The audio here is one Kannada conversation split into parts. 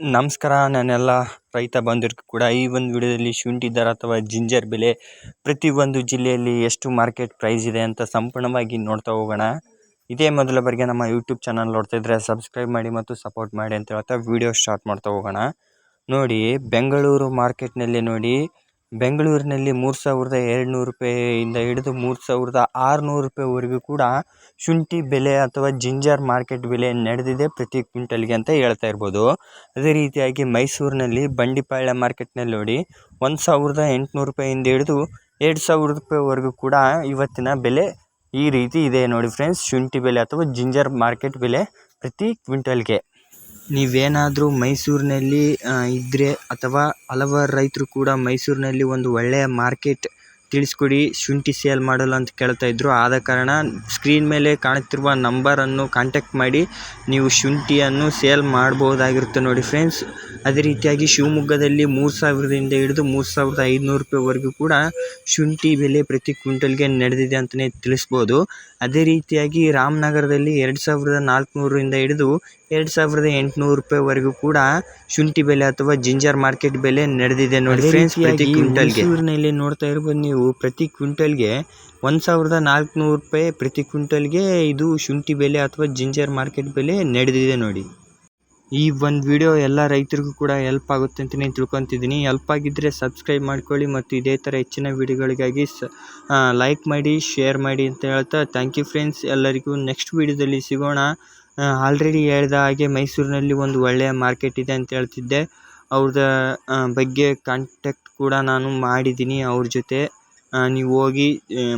ನಮಸ್ಕಾರ ನಾನೆಲ್ಲ ರೈತ ಬಾಂಧವರಿಗೂ ಕೂಡ ಈ ಒಂದು ವಿಡಿಯೋದಲ್ಲಿ ಶುಂಠಿ ದರ ಅಥವಾ ಜಿಂಜರ್ ಬೆಲೆ ಪ್ರತಿಯೊಂದು ಜಿಲ್ಲೆಯಲ್ಲಿ ಎಷ್ಟು ಮಾರ್ಕೆಟ್ ಪ್ರೈಸ್ ಇದೆ ಅಂತ ಸಂಪೂರ್ಣವಾಗಿ ನೋಡ್ತಾ ಹೋಗೋಣ. ಇದೇ ಮೊದಲ ಬಾರಿಗೆ ನಮ್ಮ ಯೂಟ್ಯೂಬ್ ಚಾನಲ್ ನೋಡ್ತಾ ಇದ್ದರೆ ಸಬ್ಸ್ಕ್ರೈಬ್ ಮಾಡಿ ಮತ್ತು ಸಪೋರ್ಟ್ ಮಾಡಿ ಅಂತ ಹೇಳ್ತಾ ವಿಡಿಯೋ ಸ್ಟಾರ್ಟ್ ಮಾಡ್ತಾ ಹೋಗೋಣ. ನೋಡಿ, ಬೆಂಗಳೂರು ಮಾರ್ಕೆಟ್ನಲ್ಲಿ ನೋಡಿ ಬೆಂಗಳೂರಿನಲ್ಲಿ ಮೂರು ಸಾವಿರದ ಏಳ್ನೂರು ರೂಪಾಯಿಯಿಂದ ಹಿಡಿದು ಮೂರು ಸಾವಿರದ ಆರುನೂರು ರೂಪಾಯಿವರೆಗೂ ಕೂಡ ಶುಂಠಿ ಬೆಲೆ ಅಥವಾ ಜಿಂಜರ್ ಮಾರ್ಕೆಟ್ ಬೆಲೆ ನಡೆದಿದೆ ಪ್ರತಿ ಕ್ವಿಂಟಲ್ಗೆ ಅಂತ ಹೇಳ್ತಾ ಇರ್ಬೋದು. ಅದೇ ರೀತಿಯಾಗಿ ಮೈಸೂರಿನಲ್ಲಿ ಬಂಡಿಪಾಳ್ಯ ಮಾರ್ಕೆಟ್ನಲ್ಲಿ ನೋಡಿ, ಒಂದು ಸಾವಿರದ ಎಂಟುನೂರು ರೂಪಾಯಿಂದ ಹಿಡಿದು ಎರಡು ಸಾವಿರ ರೂಪಾಯಿವರೆಗೂ ಕೂಡ ಇವತ್ತಿನ ಬೆಲೆ ಈ ರೀತಿ ಇದೆ ನೋಡಿ ಫ್ರೆಂಡ್ಸ್ ಶುಂಠಿ ಬೆಲೆ ಅಥವಾ ಜಿಂಜರ್ ಮಾರ್ಕೆಟ್ ಬೆಲೆ ಪ್ರತಿ ಕ್ವಿಂಟಲ್ಗೆ. ನೀವೇನಾದರೂ ಮೈಸೂರಿನಲ್ಲಿ ಇದ್ದರೆ ಅಥವಾ ಹಲವಾರು ರೈತರು ಕೂಡ ಮೈಸೂರಿನಲ್ಲಿ ಒಂದು ಒಳ್ಳೆಯ ಮಾರ್ಕೆಟ್ ತಿಳಿಸ್ಕೊಡಿ, ಶುಂಠಿ ಸೇಲ್ ಮಾಡಲು ಅಂತ ಕೇಳ್ತಾ ಇದ್ದರು ಆದ ಕಾರಣ ಸ್ಕ್ರೀನ್ ಮೇಲೆ ಕಾಣುತ್ತಿರುವ ನಂಬರನ್ನು ಕಾಂಟ್ಯಾಕ್ಟ್ ಮಾಡಿ, ನೀವು ಶುಂಠಿಯನ್ನು ಸೇಲ್ ಮಾಡ್ಬೋದಾಗಿರುತ್ತೆ ನೋಡಿ ಫ್ರೆಂಡ್ಸ್. ಅದೇ ರೀತಿಯಾಗಿ ಶಿವಮೊಗ್ಗದಲ್ಲಿ ಮೂರು ಸಾವಿರದಿಂದ ಹಿಡಿದು ಮೂರು ಸಾವಿರದ ಐದುನೂರು ರೂಪಾಯಿವರೆಗೂ ಕೂಡ ಶುಂಠಿ ಬೆಲೆ ಪ್ರತಿ ಕ್ವಿಂಟಲ್ಗೆ ನಡೆದಿದೆ ಅಂತಲೇ ತಿಳಿಸ್ಬೋದು. ಅದೇ ರೀತಿಯಾಗಿ ರಾಮನಗರದಲ್ಲಿ ಎರಡು ಸಾವಿರದ ನಾಲ್ಕುನೂರರಿಂದ ಹಿಡಿದು ಎರಡು ಸಾವಿರದ ಎಂಟುನೂರು ರೂಪಾಯಿವರೆಗೂ ಕೂಡ ಶುಂಠಿ ಬೆಲೆ ಅಥವಾ ಜಿಂಜರ್ ಮಾರ್ಕೆಟ್ ಬೆಲೆ ನಡೆದಿದೆ ನೋಡಿ ಫ್ರೆಂಡ್ಸ್ ಪ್ರತಿ ಕ್ವಿಂಟಲ್ಗೆ. ಮೈಸೂರಿನಲ್ಲಿ ನೋಡ್ತಾ ಇರ್ಬೋದು ನೀವು ಪ್ರತಿ ಕ್ವಿಂಟಲ್ಗೆ ಒಂದು ಸಾವಿರದ ನಾಲ್ಕುನೂರು ರೂಪಾಯಿ ಪ್ರತಿ ಕ್ವಿಂಟಲ್ಗೆ ಇದು ಶುಂಠಿ ಬೆಲೆ ಅಥವಾ ಜಿಂಜರ್ ಮಾರ್ಕೆಟ್ ಬೆಲೆ ನಡೆದಿದೆ ನೋಡಿ. ಈ ಒಂದು ವಿಡಿಯೋ ಎಲ್ಲ ರೈತರಿಗೂ ಕೂಡ ಹೆಲ್ಪ್ ಆಗುತ್ತೆ ಅಂತಲೇ ತಿಳ್ಕೊತಿದ್ದೀನಿ. ಹೆಲ್ಪ್ ಆಗಿದ್ದರೆ ಸಬ್ಸ್ಕ್ರೈಬ್ ಮಾಡ್ಕೊಳ್ಳಿ ಮತ್ತು ಇದೇ ಥರ ಹೆಚ್ಚಿನ ವಿಡಿಯೋಗಳಿಗಾಗಿ ಸ ಲೈಕ್ ಮಾಡಿ ಶೇರ್ ಮಾಡಿ ಅಂತ ಹೇಳ್ತಾ ಥ್ಯಾಂಕ್ ಯು ಫ್ರೆಂಡ್ಸ್ ಎಲ್ಲರಿಗೂ ನೆಕ್ಸ್ಟ್ ವಿಡಿಯೋದಲ್ಲಿ ಸಿಗೋಣ. ಆಲ್ರೆಡಿ ಹೇಳಿದ ಹಾಗೆ ಮೈಸೂರಿನಲ್ಲಿ ಒಂದು ಒಳ್ಳೆಯ ಮಾರ್ಕೆಟ್ ಇದೆ ಅಂತ ಹೇಳ್ತಿದ್ದೆ. ಅವ್ರದ ಬಗ್ಗೆ ಕಾಂಟ್ಯಾಕ್ಟ್ ಕೂಡ ನಾನು ಮಾಡಿದ್ದೀನಿ ಅವ್ರ ಜೊತೆ. ನೀವು ಹೋಗಿ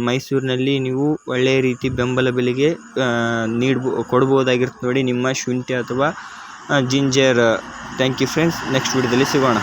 ಮೈಸೂರಿನಲ್ಲಿ ನೀವು ಒಳ್ಳೆಯ ರೀತಿ ಬೆಂಬಲ ಬೆಲೆಗೆ ನೀಡ್ಬೋ ಕೊಡ್ಬೋದಾಗಿರುತ್ತೆ ನೋಡಿ ನಿಮ್ಮ ಶುಂಠಿ ಅಥವಾ ginger thank you friends next ವಿಡಿಯೋದಲ್ಲಿ ಸಿಗೋಣ.